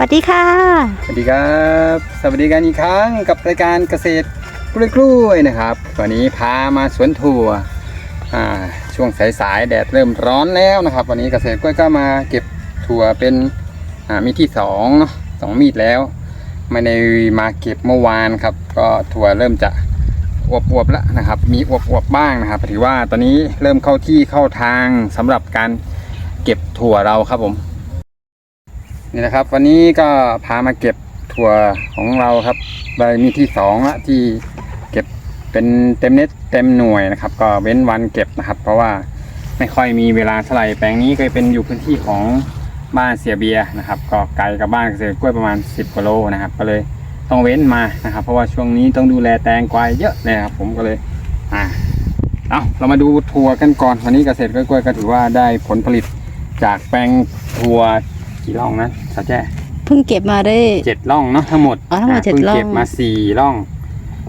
สวัสดีค่ะ สวัสดีครับ สวัสดีกันอีกครั้งกับรายการเกษตรกล้วยๆนะครับ วันนี้พามาสวนถั่วช่วงสายๆแดดเริ่มร้อนแล้วนะครับ วันนี้เกษตรกล้วยก็มาเก็บถั่วเป็นมีที่สองเนาะสองมีดแล้วไม่ได้มาเก็บเมื่อวานครับ ก็ถั่วเริ่มจะอวบๆแล้วนะครับ มีอวบๆบ้างนะครับถือว่าตอนนี้เริ่มเข้าที่เข้าทางสำหรับการเก็บถั่วเราครับผม นี่นะครับ วันนี้ก็พามาเก็บถั่วของเราครับใบมีที่สองละที่เก็บเป็นเต็มเน็ตเต็มหน่วยนะครับ ก็เว้นวันเก็บนะครับ เพราะว่าไม่ค่อยมีเวลาเท่าไหร่แปลงนี้ก็เป็นอยู่พื้นที่ของบ้านเสียเบียนะครับ ก็ไกลกับบ้านเกษตรกล้วยประมาณ 10กิโลนะครับ ก็เลยต้องเว้นมานะครับ เพราะว่าช่วงนี้ต้องดูแลแตงกวายเยอะเลยครับ ผมก็เลยอ่าเอาเรามาดูถั่วกันก่อนวันนี้เกษตรกล้วยก็ถือว่าได้ผลผลิตจากแปลงถั่ว กี่ร่องนะสาวแจ้เพิ่งเก็บมาได้ เจ็ดร่องเนาะทั้งหมดอ๋อทั้งหมดะเจ็ดพิ่ร่อง เก็บมาสี่ร่อง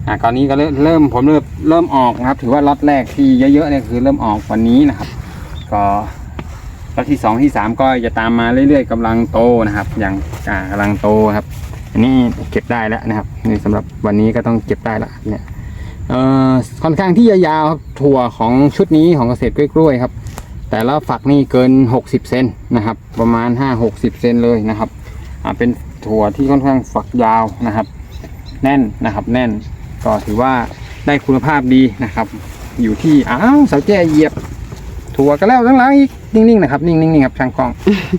อ่าตอนนี้ก็เริ่มเริ่มผมเริ่มเริ่มออกนะครับ ถือว่าล็อตแรกที่เยอะๆเนี่ยคือเริ่มออกวันนี้นะครับ ก็ล็อตที่สองที่สามก็จะตามมาเรื่อยๆกำลังโตนะครับอย่างอ่ากำลังโตครับ อันนี้เก็บได้แล้วนะครับนี่สำหรับวันนี้ก็ต้องเก็บได้ละเนี่ยเอ่อค่อนข้างที่จะยาวครับถั่วของชุดนี้ของเกษตรกล้วยๆครับ แต่ละฝักนี่เกิน 60 เซนนะครับ ประมาณ 5-60 เซนเลยนะครับอ่าเป็นถั่วที่ค่อนข้างฝักยาวนะครับ แน่นนะครับ แน่นก็ถือว่าได้คุณภาพดีนะครับ อยู่ที่อ้าวสาวแจ้เหยียบ ถั่วก็แล้วทั้งหลังอีกนิ่งๆนะครับนิ่งๆครับช่างกล้อง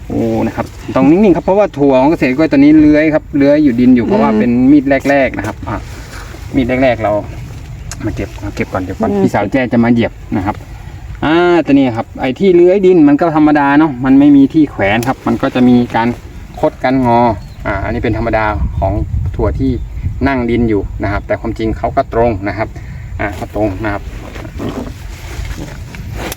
โอ้นะครับต้องนิ่งๆครับเพราะว่าถั่วของเกษตรกล้วยตัวนี้เลื้อยครับเลื้อยอยู่ดินอยู่เพราะว่าเป็นมีดแรก ๆนะครับอะมีดแรก ๆเรา มาเก็บเอาเก็บก่อนเก็บก่อนอืมพี่สาวแจ้จะมาเหยียบนะครับอ่า ตัวนี้ครับ ไอ้ที่เลื้อยดินมันก็ธรรมดาเนาะ มันไม่มีที่แขวนครับ มันก็จะมีการคดกันงอ อ่า อันนี้เป็นธรรมดาของถั่วที่นั่งดินอยู่นะครับ แต่ความจริงเขาก็ตรงนะครับ อ่าก็ตรงนะครับ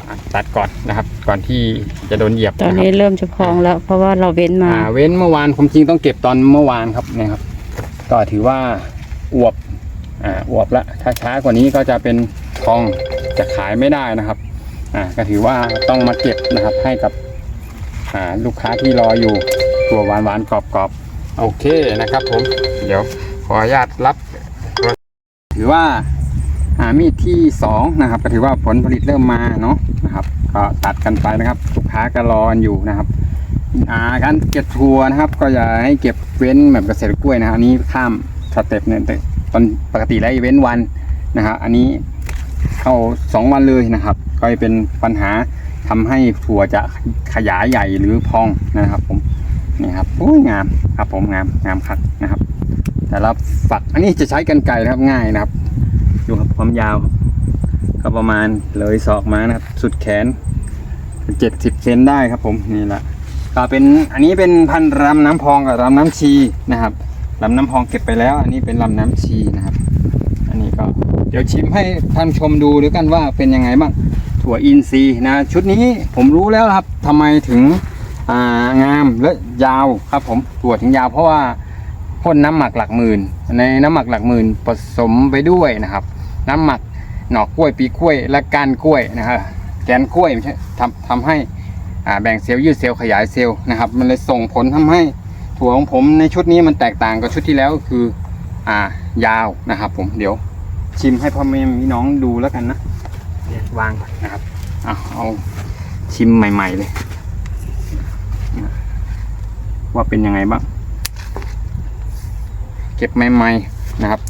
อะตัดก่อนนะครับ ก่อนที่จะโดนเหยียบตอนนะครับนี้เริ่มจะพองแล้ว เพราะว่าเราเว้นมา อ่า เว้นเมื่อวานผมจริงต้องเก็บตอนเมื่อวานครับเนี่ยครับ ก็ถือว่าอวบ อ่า อวบละ ถ้าช้ากว่านี้ก็จะเป็นทอง จะขายไม่ได้นะครับ อ่าก็ถือว่าต้องมาเก็บนะครับให้กับอ่าลูกค้าที่รออยู่ตัวหวานหวานๆกรอบกรอบๆโอเคนะครับ ผมเดี๋ยวขออนุญาตรับถือว่าอ่ามีดที่สองนะครับ ก็ถือว่าผลผลิตเริ่มมาเนาะนะครับก็ตัดกันไปนะครับลูกค้าก็รอกันอยู่นะครับอ่าการเก็บทัวร์นะครับ ก็อย่าให้เก็บเว้นแบบเกษตรกล้วยนะครับอันนี้ข้ามสเต็ปเนี่ยแต่ตอนปกติแล้วเว้นวันนะครับ อันนี้เข้าสองวันเลยนะครับ ก็จะเป็นปัญหาทำให้ถั่วจะขยายใหญ่หรือพองนะครับผมนี่ครับโอ้ยงามครับผมงามงามคักนะครับ แต่ละฝักอันนี้จะใช้กันไกรนะครับง่ายนะครับดูครับความยาวก็ประมาณเลยศอกมานะครับ สุดแขนเจ็ดสิบเซนได้ครับผมนี่แหละก็เป็นอันนี้เป็นพันธุ์ลำน้ำพองกับลำน้ำชีนะครับลำน้ำพองเก็บไปแล้ว อันนี้เป็นลำน้ำชีนะครับ อันนี้ก็เดี๋ยวชิมให้ท่านชมดูด้วยกันว่าเป็นยังไงบ้าง ถั่วอินทรีย์นะ ชุดนี้ผมรู้แล้วครับทำไมถึงางามและยาวครับผมถั่วถึงยาวเพราะว่าพ่นน้ำหมักหลักหมื่น ในน้ำหมักหลักหมื่นผสมไปด้วยนะครับ น้ำหมักหนอกกล้วยปีกล้วยและก้านกล้วยนะครับแกนกล้วยไม่ใช่ทำทำให้แบ่งเซลล์ยืดเซลล์ขยายเซลล์นะครับ มันเลยส่งผลทำให้ถั่วของผมในชุดนี้มันแตกต่างกับชุดที่แล้วคืออ่ายาวนะครับ ผมเดี๋ยวชิมให้พ่อแม่พี่น้องดูแล้วกันนะ เดี๋ยววางก่อนนะครับเอาเอาชิมใหม่ ๆ เลย ว่าเป็นยังไงบ้าง เก็บใหม่ ๆ นะครับ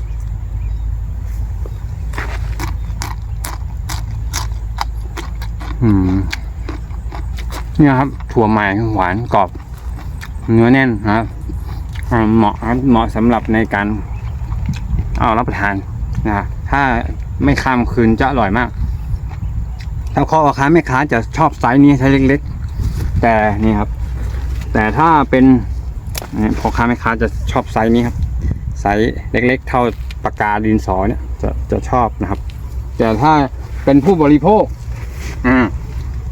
อืมนี่ครับ ถั่วใหม่หวานกรอบ เนื้อแน่นนะครับเหมาะครับเหมาะสำหรับในการเอารับประทานนะฮะถ้าไม่ข้ามคืนจะอร่อยมาก ถ้าพ่อค้าแม่ค้าจะชอบไซส์นี้ไซส์เล็ก ๆ แต่นี่ครับ แต่ถ้าเป็นพ่อค้าแม่ค้าจะชอบไซส์นี้ครับไซส์เล็ก ๆ เท่าปากกาดินสอเนี่ยจะจะชอบนะครับ แต่ถ้าเป็นผู้บริโภคอ่า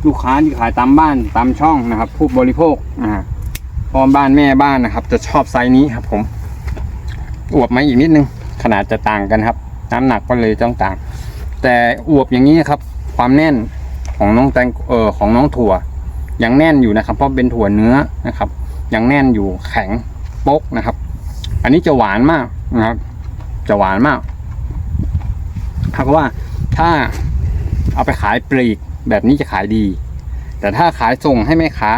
ลูกค้าที่ขายตามบ้านตามช่องนะครับ ผู้บริโภคอ่าพ่อบ้านแม่บ้านนะครับ จะชอบไซส์นี้ครับ ผมอวบมาอีกนิดนึงขนาดจะต่างกันครับ น้ำหนักก็เลยต้องต่าง แต่อวบอย่างนี้ครับ ความแน่นของน้องแตงเออของน้องถั่วยังแน่นอยู่นะครับ เพราะเป็นถั่วเนื้อนะครับ ยังแน่นอยู่แข็งปกนะครับ อันนี้จะหวานมากนะครับ จะหวานมากถ้าว่าถ้าเอาไปขายปลีกแบบนี้จะขายดี แต่ถ้าขายส่งให้แม่ค้า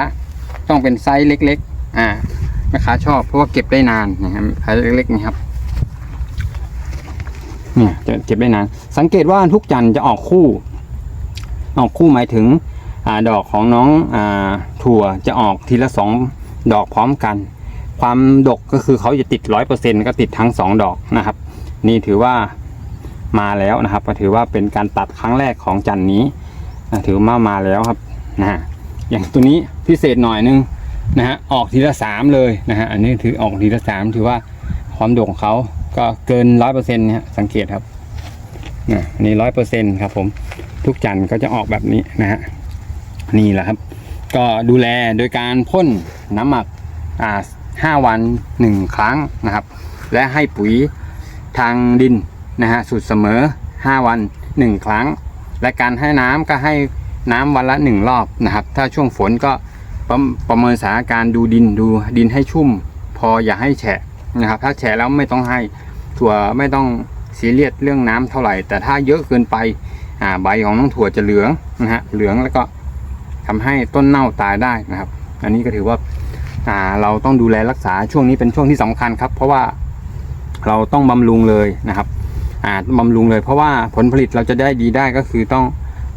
ต้องเป็นไซส์เล็ก ๆ อ่าแม่ค้าชอบเพราะว่าเก็บได้นานนะครับไซส์เล็กๆนี่ครับเนี่ยจะเก็บได้นาน สังเกตว่าทุกจันทร์จะออกคู่ ออกคู่หมายถึงอดอกของน้องอถั่วจะออกทีละสองดอกพร้อมกัน ความดกก็คือเขาจะติดร้อยเปอร์เซ็นก็ติดทั้งสองดอกนะครับ นี่ถือว่ามาแล้วนะครับก็ถือว่าเป็นการตัดครั้งแรกของจันนี้ถือว่ามาแล้วครับนะฮะอย่างตัวนี้พิเศษหน่อยนึงนะฮะออกทีละสามเลยนะฮะอันนี้ถือออกทีละสามถือว่าความดกของเขาก็เกินร้อยเปอร์เซ็นต์เนี่ยสังเกตครับนะอันนี้ร้อยเปอร์เซ็นต์ครับผม ทุกจันทร์ก็จะออกแบบนี้นะฮะนี่แหละครับ ก็ดูแลโดยการพ่นน้ำหมักอ่าห้าวันหนึ่งครั้งนะครับ และให้ปุ๋ยทางดินนะฮะสูตรเสมอ 5 วัน 1 ครั้ง และการให้น้ำก็ให้น้ำวันละ 1 รอบนะครับ ถ้าช่วงฝนก็ประประเมินสถานการณ์ดูดินดูดินให้ชุ่ม พออย่าให้แฉะนะครับ ถ้าแฉะแล้วไม่ต้องให้ถั่วไม่ต้องซีเรียสเรื่องน้ำเท่าไหร่ แต่ถ้าเยอะเกินไป ใบของน้องถั่วจะเหลืองนะฮะเหลืองแล้วก็ทำให้ต้นเน่าตายได้นะครับ อันนี้ก็ถือว่าอ่าเราต้องดูแลรักษาช่วงนี้เป็นช่วงที่สำคัญครับ เพราะว่าเราต้องบำรุงเลยนะครับอ่าบำรุงเลยเพราะว่าผลผลิตเราจะได้ดีได้ก็คือต้อง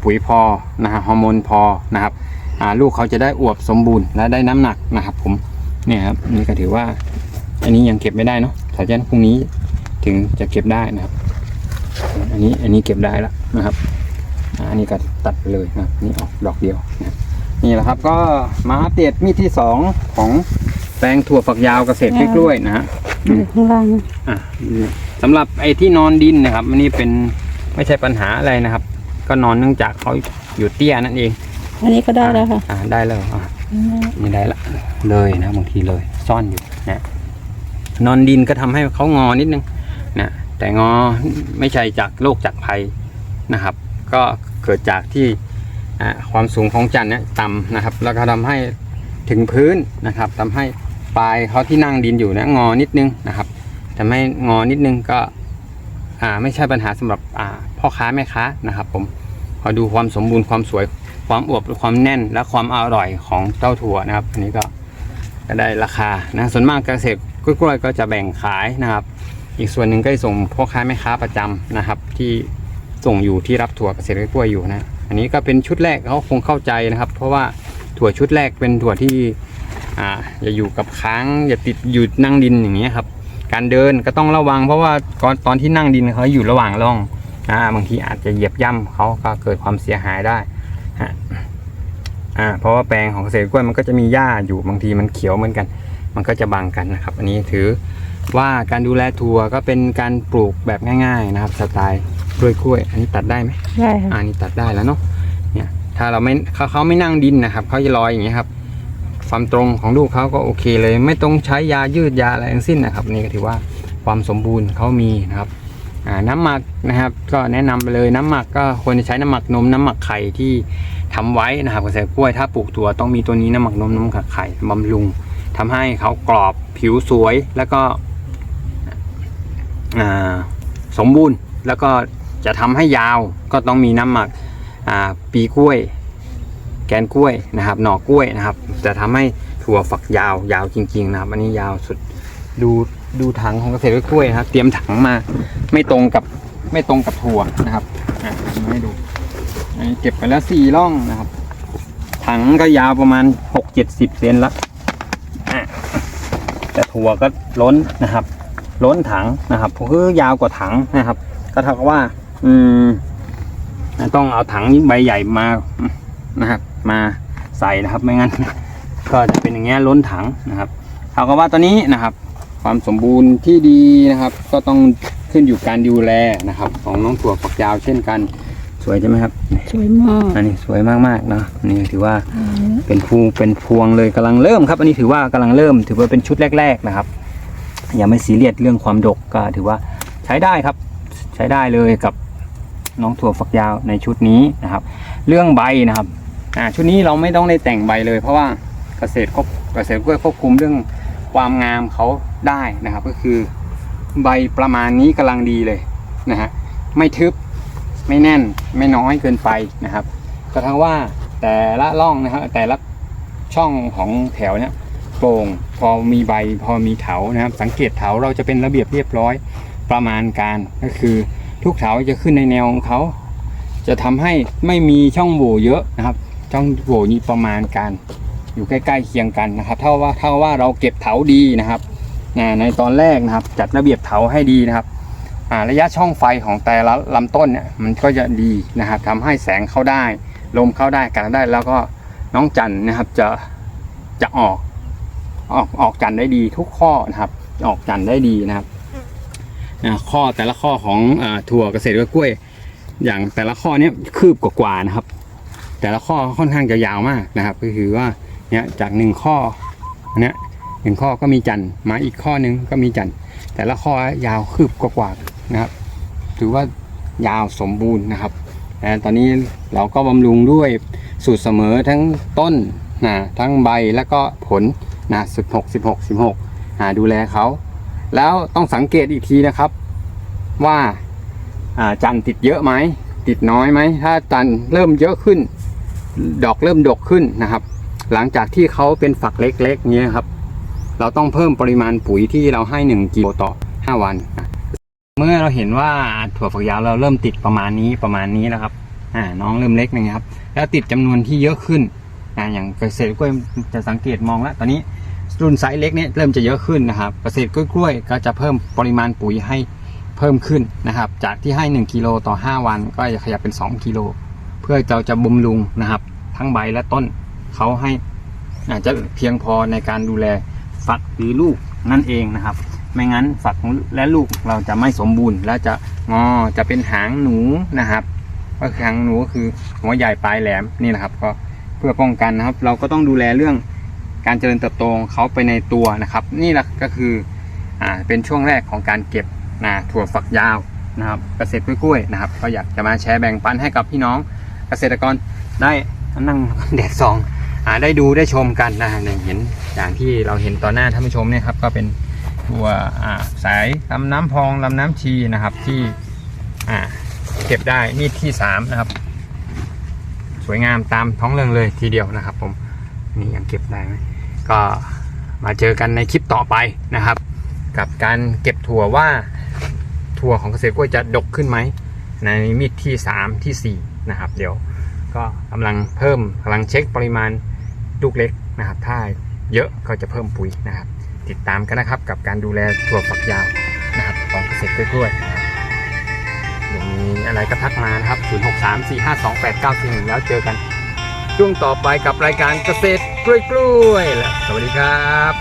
ปุ๋ยพอนะฮะฮอร์โมนพอนะครับอ่าลูกเขาจะได้อวบสมบูรณ์และได้น้ำหนักนะครับ ผมเนี่ยครับนี่ก็ถือว่า อันนี้ยังเก็บไม่ได้เนาะถ้าเช่นพรุ่งนี้ถึงจะเก็บได้นะครับ อันนี้อันนี้เก็บได้แล้วนะครับอ่าอันนี้ก็ตัดไปเลยนะครับนี่ออกดอกเดียวนะครับนี่แหละครับก็มาอัปเดตมีดที่สองของแปลงถั่วฝักยาวเกษตรกล้วยๆนะฮะอยู่ข้างล่างอะสำหรับไอ้ที่นอนดินนะครับอันนี้เป็นไม่ใช่ปัญหาอะไรนะครับ ก็นอนเนื่องจากเขาอยู่เตี้ยนั่นเอง อันนี้ก็ได้แล้วค่ะอ่าได้แล้วอะนี่ได้ละเลยนะบางทีเลยซ่อนอยู่นะนอนดินก็ทำให้เขางอนิดนึงนะ แต่งอไม่ใช่จากโรคจากภัยนะครับ ก็เกิดจากที่ความสูงของจันทร์เนี่ยต่ำนะครับ แล้วก็ทำให้ถึงพื้นนะครับทำให้ปลายเขาที่นั่งดินอยู่นะงอนิดนึงนะครับทำให้งอนิดนึงก็ไม่ใช่ปัญหาสำหรับพ่อค้าแม่ค้านะครับผมขอดูความสมบูรณ์ความสวยความอวบความแน่นและความอร่อยของเจ้าถั่วนะครับ อันนี้ก็ได้ราคานะส่วนมากเกษตรกล้วยๆก็จะแบ่งขายนะครับ อีกส่วนหนึ่งก็ส่งพ่อค้าแม่ค้าประจำนะครับ ที่ส่งอยู่ที่รับถั่วเกษตรกล้วยอยู่นะ อันนี้ก็เป็นชุดแรกเขาคงเข้าใจนะครับ เพราะว่าถั่วชุดแรกเป็นถั่วที่อ่าอย่าอยู่กับค้างอย่าติดอยู่นั่งดินอย่างเงี้ยครับ การเดินก็ต้องระวัง เพราะว่าก่อนตอนที่นั่งดินเขาอยู่ระหว่างร่องอ่าบางทีอาจจะเหยียบย่ำเขาก็เกิดความเสียหายได้ฮะอ่าเพราะว่าแปลงของเกษตรกล้วยมันก็จะมีหญ้าอยู่บางทีมันเขียวเหมือนกัน มันก็จะบังกันนะครับ อันนี้ถือ ว่าการดูแลถั่วก็เป็นการปลูกแบบง่าย ๆนะครับ สไตล์กล้วยกล้วยๆอันนี้ตัดได้ไหมได้ค่ะอ่านี่ตัดได้แล้วเนาะเนี่ยถ้าเราไม่เขาเขาไม่นั่งดินนะครับเขาจะลอยอย่างเงี้ยครับความตรงของลูกเขาก็โอเคเลย ไม่ต้องใช้ยายืดยาอะไรทั้งสิ้นนะครับ นี่ก็ถือว่าความสมบูรณ์เขามีนะครับอ่าน้ำหมักนะครับ ก็แนะนำไปเลยน้ำหมักก็ควรจะใช้น้ำหมักนมน้ำหมักไข่ที่ทำไว้นะครับเกษตรกล้วยถ้าปลูกถั่วต้องมีตัวนี้น้ำหมักนมน้ำหมักไข่บำรุงทำให้เขากรอบผิวสวย แล้วก็อ่า สมบูรณ์ แล้วก็จะทำให้ยาวก็ต้องมีน้ำหมักปีกล้วย แกนกล้วยนะครับ หน่อกล้วยนะครับ จะทำให้ถั่วฝักยาวยาวจริง ๆ นะครับ อันนี้ยาวสุดดูดูถังของเกษตรกล้วยครับ เตรียมถังมาไม่ตรงกับไม่ตรงกับถั่วนะครับอะมาให้ดูอันนี้เก็บไปแล้วสี่ร่องนะครับ ถังก็ยาวประมาณหกเจ็ดสิบเซนละแต่ถั่วก็ล้นนะครับ ล้นถังนะครับคือยาวกว่าถังนะครับ ก็เท่ากับว่า อืมต้องเอาถังใบใหญ่มานะครับ มาใส่นะครับ ไม่งั้น ก็จะเป็นอย่างเงี้ยล้นถังนะครับเท่ากับว่าตอนนี้นะครับ ความสมบูรณ์ที่ดีนะครับ ก็ต้องขึ้นอยู่การดูแลนะครับ ของน้องถั่วฝักยาวเช่นกัน สวยใช่ไหมครับสวยมากอันนี้สวยมากๆเนาะนี่ถือว่าเป็นภูเป็นพวงเลยกำลังเริ่มครับ อันนี้ถือว่ากำลังเริ่ม ถือว่าเป็นชุดแรก ๆนะครับอ ย่าไม่ซีเรียสเรื่องความดกก็ถือว่าใช้ได้ครับ ใช้ได้เลยกับน้องถั่วฝักยาวในชุดนี้นะครับ เรื่องใบนะครับอ่าชุดนี้เราไม่ต้องได้แต่งใบเลย เพราะว่าเกษตรควบเกษตรกล้วยควบคุมเรื่องความงามเขาได้นะครับ ก็คือใบประมาณนี้กำลังดีเลยนะฮะไม่ทึบไม่แน่นไม่น้อยเกินไปนะครับก็ทั้งว่าแต่ละร่องนะครับแต่ละช่องของแถวเนี้ย โปร่ง พอมีใบพอมีเถานะครับ สังเกตเถาเราจะเป็นระเบียบเรียบร้อยประมาณการก็คือทุกเถาจะขึ้นในแนวของเขาจะทำให้ไม่มีช่องโหว่เยอะนะครับ ช่องโหว่นี้ประมาณการอยู่ใกล้ๆเคียงกันนะครับเท่าว่าเท่าว่าเราเก็บเถาดีนะครับในตอนแรกนะครับ จัดระเบียบเถาให้ดีนะครับระยะช่องไฟของแต่ละลำต้นเนี่ยมันก็จะดีนะครับทำให้แสงเข้าได้ ลมเข้าได้กันได้แล้วก็น้องจันนะครับจะจะออก ออกออกจันได้ดีทุกข้อนะครับ ออกจันได้ดีนะครับข้อแต่ละข้อของอถั่วเกษตรกล้วย อย่างแต่ละข้อเนี้ยคืบกว่าๆนะครับ แต่ละข้อค่อนข้างจะยาวมากนะครับ ก็คือว่าเนี่ยจากหนึ่งข้ออันเนี้ยหนึ่งข้อก็มีจันต์มาอีกข้อหนึงก็มีจันต์แต่ละข้อยาวคืบกว่าๆนะครับ ถือว่ายาวสมบูรณ์นะครับแต่ตอนนี้เราก็บำรุงด้วยสูตรเสมอทั้งต้นนะทั้งใบแล้วก็ผล นะสิบหกสิบหกสิบหกดูแลเขา แล้วต้องสังเกตอีกทีนะครับ ว่าจันติดเยอะไหมติดน้อยไหมถ้าจันเริ่มเยอะขึ้น ดอกเริ่มดกขึ้นนะครับ หลังจากที่เขาเป็นฝักเล็กๆเนี้ยครับ เราต้องเพิ่มปริมาณปุ๋ยที่เราให้1กิโลต่อ 5 วัน เมื่อเราเห็นว่าถั่วฝักยาวเราเริ่มติดประมาณนี้ประมาณนี้นะครับอ่าน้องเริ่มเล็กนะครับ แล้วติดจำนวนที่เยอะขึ้น อ่าอย่างเกษตรกล้วยจะสังเกตมองแล้วตอนนี้รุ่นไซส์เล็กเนี่ยเริ่มจะเยอะขึ้นนะครับเกษตรกล้วยๆก็จะเพิ่มปริมาณปุ๋ยให้เพิ่มขึ้นนะครับ จากที่ให้ 1กิโลต่อ 5 วัน ก็จะขยับเป็น 2กิโลเพื่อเราจะบำรุงนะครับ ทั้งใบและต้นเขาให้อาจจะเพียงพอในการดูแลฝักหรือลูกนั่นเองนะครับ ไม่งั้นฝักและลูกเราจะไม่สมบูรณ์ และจะงอจะเป็นหางหนูนะครับก็คือหางหนูก็คือหัวใหญ่ปลายแหลมนี่นะครับ ก็ เพื่อป้องกันนะครับ เราก็ต้องดูแลเรื่องการเจริญเติบโตของเขาไปในตัวนะครับ นี่แหละก็คืออ่าเป็นช่วงแรกของการเก็บนะถั่วฝักยาวนะครับ เกษตรกล้วยๆนะครับ ก็อยากจะมาแชร์แบ่งปันให้กับพี่น้องเกษตรกรได้นั่งแดดซองอาได้ดูได้ชมกันนะอย่างเห็นอย่างที่เราเห็นต่อหน้าท่านผู้ชมเนี่ยครับก็เป็นถั่วสายลำน้ำพองลำน้ำชีนะครับที่เก็บได้นี่ที่สามนะครับ สวยงามตามท้องเรื่องเลยทีเดียวนะครับ ผมนี่ยังเก็บได้ไหมก็มาเจอกันในคลิปต่อไปนะครับ กับการเก็บถั่วว่าถั่วของเกษตรกล้วยจะดกขึ้นไหมในมิดที่ 3 ที่ 4 นะครับ เดี๋ยวก็กำลังเพิ่มกำลังเช็คปริมาณลูกเล็กนะครับ ถ้าเยอะก็จะเพิ่มปุ๋ยนะครับ ติดตามกันนะครับกับการดูแลถั่วฝักยาวนะครับของเกษตรกล้วยนะ อย่างมีอะไรก็ทักมานะครับ 0634528941 แล้วเจอกัน ช่วงต่อไปกับรายการเกษตรกล้วยๆแล้วสวัสดีครับ